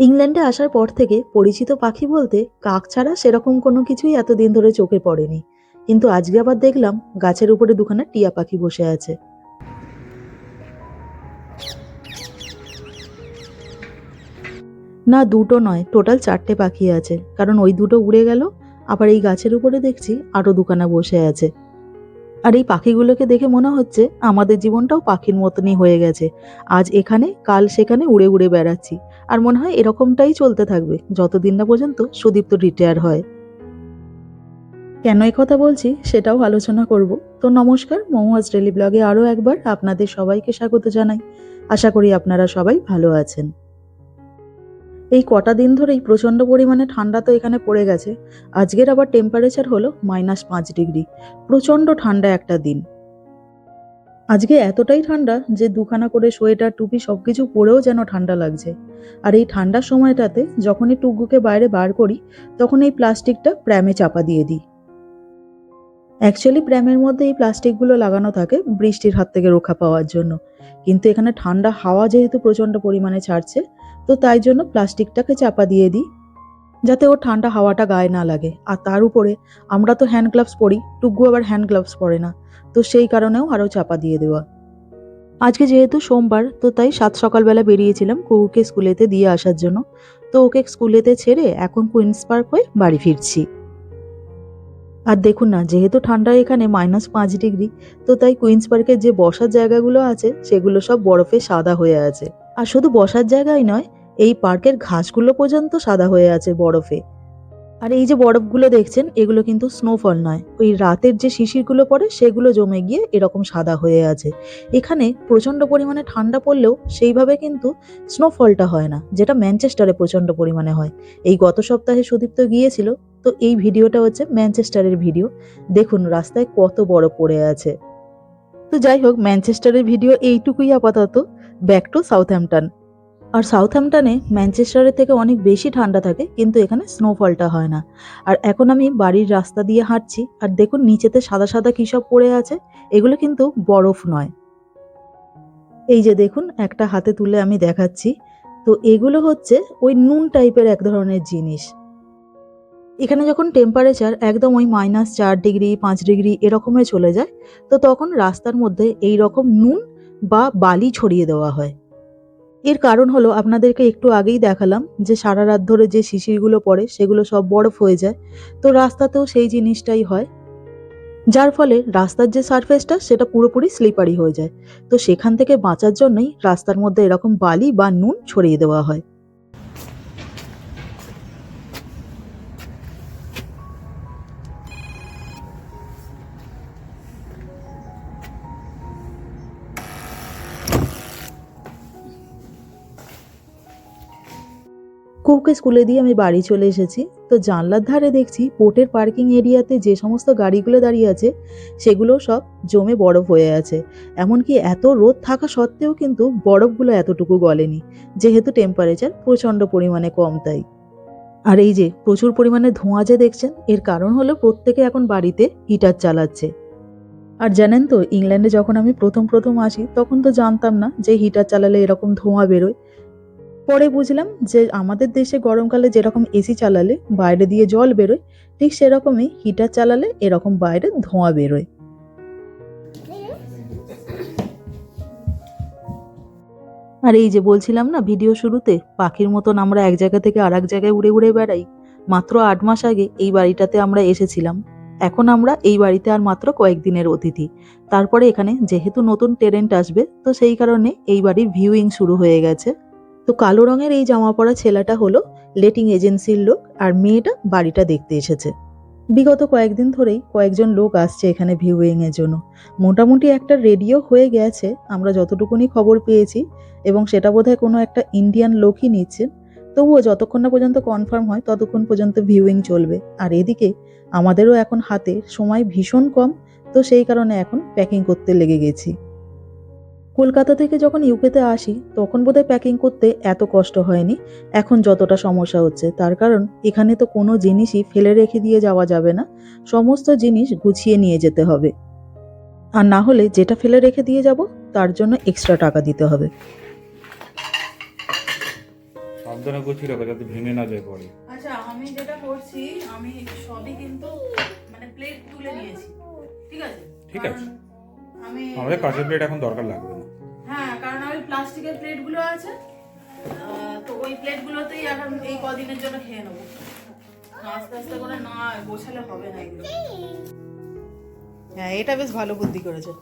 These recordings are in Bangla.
ইংল্যান্ডে আসার পর থেকে পরিচিত পাখি বলতে কাক ছাড়া সেরকম কোনো কিছুই এতদিন ধরে চোখে পড়েনি। কিন্তু আজকে আবার দেখলাম গাছের উপরে দুখানা টিয়া পাখি বসে আছে। না, দুটো নয়, টোটাল চারটে পাখি আছে। কারণ ওই দুটো উড়ে গেল, আবার এই গাছের উপরে দেখছি আরও দুখানা বসে আছে। আর এই পাখিগুলোকে দেখে মনে হচ্ছে আমাদের জীবনটাও পাখির মতনই হয়ে গেছে। আজ এখানে, কাল সেখানে উড়ে উড়ে বেড়াচ্ছি। আর মনে হয় এরকমটাই চলতে থাকবে। যতদিন না পর্যন্ত সুদীপ্ত রিটায়ার হয়। কেন এই কথা বলছি সেটাও আলোচনা করব। তো নমস্কার মহুয়াজ ডেলি ব্লগে আরও একবার আপনাদের সবাইকে স্বাগত জানাই। আশা করি আপনারা সবাই ভালো আছেন। এই কটা দিন ধরেই প্রচণ্ড পরিমাণে ঠান্ডা তো এখানে পড়ে গেছে। আজকের আবার টেম্পারেচার হলো মাইনাস পাঁচ ডিগ্রি প্রচণ্ড ঠান্ডা একটা দিন। আজকে এতটাই ঠান্ডা যে দুখানা করে সোয়েটার, টুপি সব কিছু পরেও যেন ঠান্ডা লাগছে। আর এই ঠান্ডার সময়টাতে যখনই টুকুকে বাইরে বার করি, তখন এই প্লাস্টিকটা প্র্যামে চাপা দিয়ে দিই। অ্যাকচুয়ালি প্র্যামের মধ্যে এই প্লাস্টিকগুলো লাগানো থাকে বৃষ্টির হাত থেকে রক্ষা পাওয়ার জন্য। কিন্তু এখানে ঠান্ডা হাওয়া যেহেতু প্রচণ্ড পরিমাণে ছাড়ছে, তো তাই জন্য প্লাস্টিকটাকে চাপা দিয়ে দিই। যাতে ওর ঠান্ডা হাওয়াটা গায়ে না লাগে। আর তার উপরে আমরা তো হ্যান্ড গ্লাভস পরি, টুকু আবার হ্যান্ড গ্লাভস পরে না। তো সেই কারণেও আরও চাপা দিয়ে দেওয়া। আজকে যেহেতু সোমবার, তো তাই সাত সকালবেলা বেরিয়েছিলাম কুকুকে স্কুলেতে দিয়ে আসার জন্য। তো ওকে স্কুলেতে ছেড়ে এখন কুইন্স পার্ক হয়ে বাড়ি ফিরছি। আর দেখুন না, যেহেতু ঠান্ডা এখানে মাইনাস পাঁচ ডিগ্রি তো তাই কুইন্স পার্কের যে বসার জায়গাগুলো আছে, সেগুলো সব বরফে সাদা হয়ে আছে। আর শুধু বসার জায়গাই নয় এই পার্কের ঘাসগুলো পর্যন্ত সাদা হয়ে আছে বরফে। আর এই যে বরফগুলো দেখছেন, এগুলো কিন্তু স্নোফল নয়। ওই রাতের যে শিশিরগুলো পড়ে, সেগুলো জমে গিয়ে এরকম সাদা হয়ে আছে। এখানে প্রচণ্ড পরিমাণে ঠান্ডা পড়লেও সেইভাবে কিন্তু স্নোফলটা হয় না, যেটা ম্যানচেস্টারে প্রচণ্ড পরিমাণে হয়। এই গত সপ্তাহে সুদীপ্ত গিয়েছিল, তো এই ভিডিওটা হচ্ছে ম্যানচেস্টারের ভিডিও। দেখুন, রাস্তায় কত বড় পড়ে আছে। তো যাই হোক, ম্যানচেস্টারের ভিডিও এইটুকুই আপাতত। Back to Southampton. আর সাউথহ্যাম্পটনে ম্যানচেস্টারের থেকে অনেক বেশি ঠান্ডা থাকে, কিন্তু এখানে স্নোফলটা হয় না। আর এখন আমি বাড়ির রাস্তা দিয়ে হাঁটছি, আর দেখুন নিচেতে সাদা সাদা কী সব পড়ে আছে, এগুলো কিন্তু বরফ নয়। এই যে দেখুন, একটা হাতে তুলে আমি দেখাচ্ছি। তো এগুলো হচ্ছে ওই নুন টাইপের এক ধরনের জিনিস। এখানে যখন টেম্পারেচার একদম ওই মাইনাস চার ডিগ্রি পাঁচ ডিগ্রি এরকমে চলে যায়, তো তখন রাস্তার মধ্যে এই রকম নুন বা বালি ছড়িয়ে দেওয়া হয়। এর কারণ হলো আপনাদেরকে একটু আগেই দেখালাম যে সারা রাত ধরে যে শিশিরগুলো পড়ে সেগুলো সব বরফ হয়ে যায়। তো রাস্তাতেও সেই জিনিসটাই হয়। যার ফলে রাস্তার যে সারফেসটা সেটা পুরোপুরি স্লিপারি হয়ে যায়। তো সেখান থেকে বাঁচার জন্যই রাস্তার মধ্যে এরকম বালি বা নুন ছড়িয়ে দেওয়া হয়। কুককে স্কুলে দিয়ে আমি বাড়ি চলে এসেছি। তো জানলার ধারে দেখছি বোটের পার্কিং এরিয়াতে যে সমস্ত গাড়িগুলো দাঁড়িয়ে আছে, সেগুলো সব জমে বরফ হয়ে আছে। এমনকি এত রোদ থাকা সত্ত্বেও কিন্তু বরফগুলো এতটুকু গলেনি। যেহেতু টেম্পারেচার প্রচণ্ড পরিমাণে কম তাই। আর এই যে প্রচুর পরিমাণে ধোঁয়া যে দেখছেন, এর কারণ হলো প্রত্যেকে এখন বাড়িতে হিটার চালাচ্ছে। আর জানেন তো ইংল্যান্ডে যখন আমি প্রথম প্রথম আসি, তখন তো জানতাম না যে হিটার চালালে এরকম ধোঁয়া বেরোয়। পরে বুঝলাম যে আমাদের দেশে গরমকালে যেরকম এসি চালালে বাইরে দিয়ে জল বেরোয়, ঠিক সেরকমই হিটার চালালে এরকম বাইরে ধোঁয়া বেরোয়। আর এই যে বলছিলাম না ভিডিও শুরুতে, পাখির মতন আমরা এক জায়গা থেকে আর এক জায়গায় উড়ে উড়ে বেড়াই, মাত্র আট মাস আগে এই বাড়িটাতে আমরা এসেছিলাম। এখন আমরা এই বাড়িতে আর মাত্র কয়েকদিনের অতিথি। তারপরে এখানে যেহেতু নতুন টেরেন্ট আসবে, তো সেই কারণে এই বাড়ির ভিউইং শুরু হয়ে গেছে। তো কালো রঙের এই জামা পরা ছেলেটা হলো লেটিং এজেন্সির লোক আর মেয়েটা বাড়িটা দেখতে এসেছে। বিগত কয়েকদিন ধরেই কয়েকজন লোক আসছে এখানে ভিউইং এর জন্য। মোটামুটি একটা রেডিও হয়ে গেছে, আমরা যতটুকুনি খবর পেয়েছি এবং সেটা বোধহয় কোনো একটা ইন্ডিয়ান লোকই নিচ্ছেন। তবুও যতক্ষণ না পর্যন্ত কনফার্ম হয়, ততক্ষণ পর্যন্ত ভিউইং চলবে। আর এদিকে আমাদেরও এখন হাতে সময় ভীষণ কম, তো সেই কারণে এখন প্যাকিং করতে লেগে গেছি। কলকাতা থেকে যখন ইউকেতে আসি তখন বোধহয় প্যাকিং করতে এত কষ্ট হয়নি। এখন যতটা সমস্যা হচ্ছে তার কারণ এখানে তো কোনো জিনিসই ফেলে রেখে দিয়ে যাওয়া যাবে না। সমস্ত জিনিস গুছিয়ে নিয়ে যেতে হবে। আর না হলে যেটা ফেলে রেখে দিয়ে যাব তার জন্য এক্সট্রা টাকা দিতে হবে। সাবধানে গুছিয়ে রাখো যাতে ভেঙে না যায় পরে। আচ্ছা আমি যেটা করছি আমি সবই কিন্তু মানে প্লেট তুলে নিয়েছি। ঠিক আছে? ঠিক আছে। আমি আমাদের কাঁচের প্লেট এখন দরকার লাগবে। হ্যাঁ কারণ ওই প্লাস্টিকের প্লেটগুলো আছে। তো ওই প্লেটগুলোতেই এখন এই কদিনের জন্য খেয়ে নেব। আস্তে আস্তে করে না গোছালে হবে না এগুলো। হ্যাঁ এটা বেশ ভালো বুদ্ধি করেছে।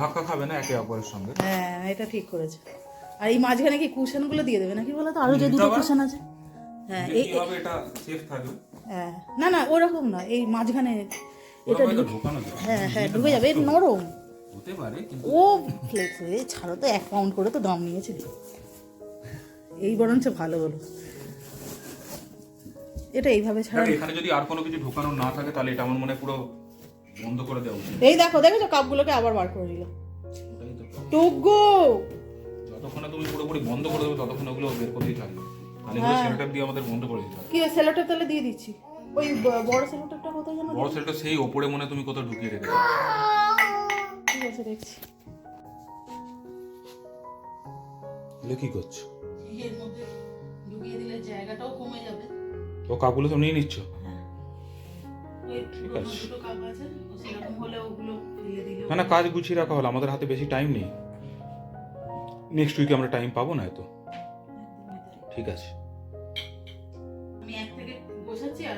ধাক্কা খাবে না একে অপরের সঙ্গে? হ্যাঁ এটা ঠিক করেছে। আর এই মাঝখানে কি কুশনগুলো দিয়ে দেবে নাকি বলো তো? আরও যে দুটো। কুশন আছে। হ্যাঁ এই কীভাবে এটা সেফ থাকবে? হ্যাঁ না না ওরকম না। এই মাঝখানে এটা ঢোকানো হ্যাঁ হ্যাঁ ঢুকে যাবে। এর নরম। হতে পারে কিন্তু ও ফ্লেক্স এ ছাড়ো তো এক পাউন্ড করে তো দাম নিয়েছে এই বরঞ্চ ভালো হলো। এটা এইভাবে ছাড়া। এখানে যদি আর কোনো কিছু ঢোকানো না থাকে তাহলে এটা আমার মনে হয় পুরো বন্ধ করে দেওয়া উচিত। এই দেখো দেখেছ? কাপগুলোকে আবার বার করে দিল। টুকু যতক্ষণে তুমি পুরোপুরি বন্ধ করে দেবে ততক্ষণ ওগুলো বের করতেই থাকবে। তাহলে ওগুলো সেলোটেপ দিয়ে আমাদের বন্ধ করে দিতে হবে। কি সেলোটা তাহলে দিয়ে দিচ্ছি। ওই বড় সেলোটারটা কোথায় যেন বড় সেলটা সেই ওপরে মনে তুমি কোথাও ঢুকিয়ে রেখে দেবে ঠিক আছে দেখছি। কি করছ? এর মধ্যে ঢুকিয়ে দিলে জায়গাটাও কমে যাবে। ও কাপগুলো সব নিয়ে নিচ্ছ? ওই ঠিক আছে। না না কাজ গুছিয়ে রাখা হলো আমাদের হাতে বেশি টাইম নেই। নেক্সট উইকে আমরা টাইম পাবো না এত। ঠিক আছে।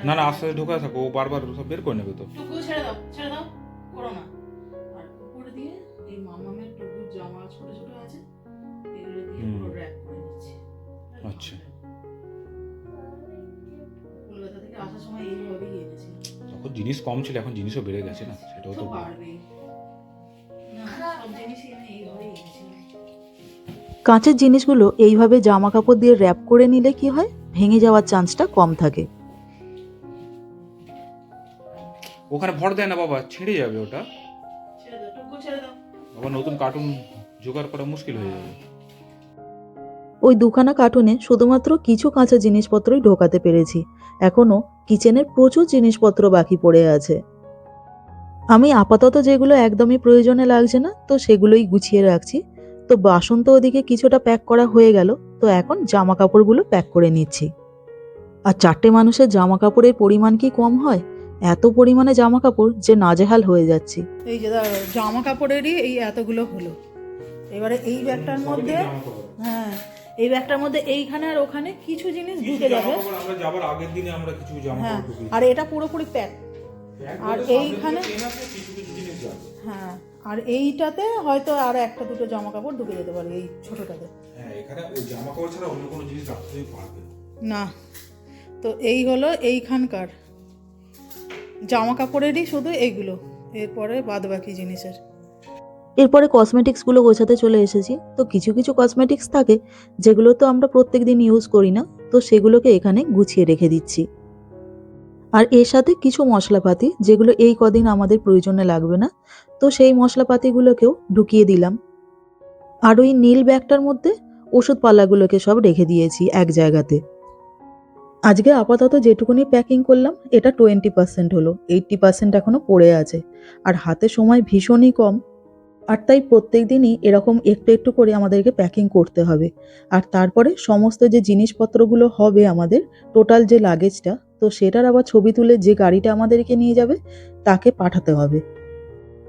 না না আস্তে আস্তে ঢোকা থাকো ও বারবার সব বের করে নেবে তো। জিনিস কম ছিল এখন জিনিসও বেড়ে গেছে না সেটাও তো কাঁচের জিনিসগুলো এইভাবে জামা কাপড় দিয়ে র্যাপ করে নিলে কি হয়? ভেঙে যাওয়ার চান্সটা কম থাকে। ওখানে ভর দেয় না বাবা ছিঁড়ে যাবে ওটা। ছেড়ে দাও টুকু ছেড়ে দাও। আবার নতুন কার্টুন জোগাড় করা মুশকিল হয়ে যাবে। ওই দুখানা কার্টুনে শুধুমাত্র কিছু কাঁচা জিনিসপত্রই ঢোকাতে পেরেছি। এখনও কিচেনের প্রচুর জিনিসপত্র বাকি পড়ে আছে। আমি আপাতত যেগুলো একদমই প্রয়োজনে লাগছে না, তো সেগুলোই গুছিয়ে রাখছি। তো বাসন তো ওদিকে কিছুটা প্যাক করা হয়ে গেল, তো এখন জামা কাপড়গুলো প্যাক করে নিচ্ছি। আর চারটে মানুষের জামা কাপড়ের পরিমাণ কি কম হয়? এত পরিমাণে জামা কাপড় যে নাজেহাল হয়ে যাচ্ছি। এই যে জামা কাপড়েরই এই এতগুলো হলো। এবারে এই ব্যাগটার মধ্যে হ্যাঁ এই ব্যাগটার মধ্যে এইখানে আর ওখানে কিছু জিনিস ঢুকে যাবে। আমরা যাবার আগের দিনে আমরা কিছু জামা হ্যাঁ আর এটা পুরোপুরি প্যাক। আর এইখানে হ্যাঁ আর এইটাতে হয়তো আর একটা দুটো জামা কাপড় ঢুকে যেতে পারে এই ছোটটাতে। হ্যাঁ এখানে ওই জামা কাপড় ছাড়া অন্য কোনো জিনিস পারবে না। তো এই হলো এইখানকার। জামা কাপড়েরই শুধু এইগুলো এরপরে বাদ বাকি জিনিসের। এরপরে কসমেটিক্সগুলো গোছাতে চলে এসেছি। তো কিছু কিছু কসমেটিক্স থাকে, যেগুলো তো আমরা প্রত্যেক দিন ইউজ করি না, তো সেগুলোকে এখানে গুছিয়ে রেখে দিচ্ছি। আর এর সাথে কিছু মশলাপাতি, যেগুলো এই কদিন আমাদের প্রয়োজনে লাগবে না, তো সেই মশলাপাতিগুলোকেও ঢুকিয়ে দিলাম। আর ওই নীল ব্যাগটার মধ্যে ওষুধপালাগুলোকে সব রেখে দিয়েছি এক জায়গাতে। আজকে আপাতত যেটুকুনি প্যাকিং করলাম, এটা টোয়েন্টি পার্সেন্ট হলো এইট্টি পার্সেন্ট এখনও পড়ে আছে। আর হাতে সময় ভীষণই কম আর তাই প্রত্যেক দিনই এরকম একটু একটু করে আমাদেরকে প্যাকিং করতে হবে। আর তারপরে সমস্ত যে জিনিসপত্রগুলো হবে আমাদের টোটাল যে লাগেজটা তো সেটার আবার ছবি তুলে যে গাড়িটা আমাদেরকে নিয়ে যাবে, তাকে পাঠাতে হবে।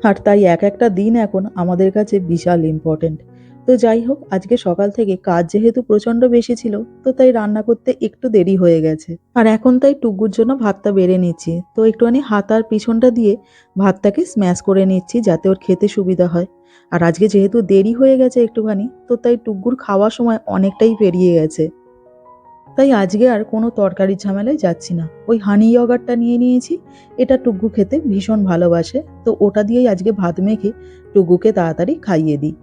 আর তাই এক একটা দিন এখন আমাদের কাছে বিশাল ইম্পর্ট্যান্ট তো যাই হোক, আজকে সকাল থেকে কাজ যেহেতু প্রচণ্ড বেশি ছিল, তো তাই রান্না করতে একটু দেরি হয়ে গেছে। আর এখন তাই টুকুর জন্য ভাতটা বেড়ে নিচ্ছি। তো একটুখানি হাত আর পিছনটা দিয়ে ভাতটাকে স্ম্যাশ করে নিচ্ছি যাতে ওর খেতে সুবিধা হয়। আর আজকে যেহেতু দেরি হয়ে গেছে একটুখানি, তো তাই টুকুর খাওয়ার সময় অনেকটাই পেরিয়ে গেছে। তাই আজকে আর কোনো তরকারির ঝামেলায় যাচ্ছি না। ওই হানি ইয়গারটা নিয়ে নিয়েছি, এটা টুকু খেতে ভীষণ ভালোবাসে। তো ওটা দিয়েই আজকে ভাত মেখে টুকুকে তাড়াতাড়ি খাইয়ে দিই।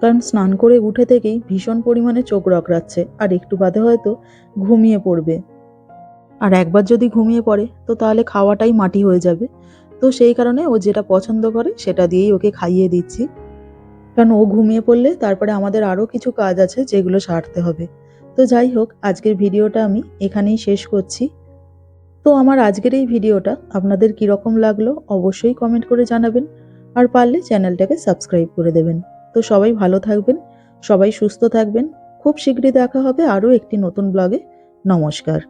কারণ স্নান করে উঠে থেকেই ভীষণ পরিমাণে চোখ রকরাচ্ছে আর একটু বাদে হয়তো ঘুমিয়ে পড়বে। আর একবার যদি ঘুমিয়ে পড়ে, তো তাহলে খাওয়াটাই মাটি হয়ে যাবে। তো সেই কারণে ও যেটা পছন্দ করে, সেটা দিয়েই ওকে খাইয়ে দিচ্ছি। কারণ ও ঘুমিয়ে পড়লে তারপরে আমাদের আরও কিছু কাজ আছে যেগুলো সারতে হবে। তো যাই হোক, আজকের ভিডিওটা আমি এখানেই শেষ করছি। তো আমার আজকের এই ভিডিওটা আপনাদের কীরকম লাগল অবশ্যই কমেন্ট করে জানাবেন, আর পারলে চ্যানেলটাকে সাবস্ক্রাইব করে দেবেন। তো সবাই ভালো থাকবেন, সবাই সুস্থ থাকবেন। খুব শীঘ্রই দেখা হবে আরও একটি নতুন ব্লগে নমস্কার।